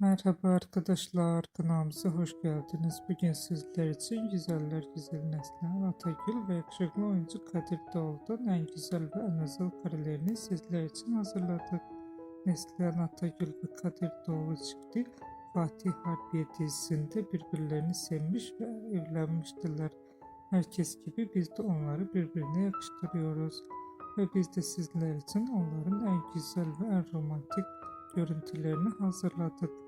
Merhaba arkadaşlar, kanalımıza hoş geldiniz. Bugün sizler için Güzeller Güzel Neslihan Atagül ve yakışıklı oyuncu Kadir Doğulu'dan en güzel ve en özel karelerini sizler için hazırladık. Neslihan Atagül ve Kadir Doğulu çifti Fatih Harbiye dizisinde birbirlerini sevmiş ve evlenmiştiler. Herkes gibi biz de onları birbirine yakıştırıyoruz. Ve biz de sizler için onların en güzel ve en romantik görüntülerini hazırladık.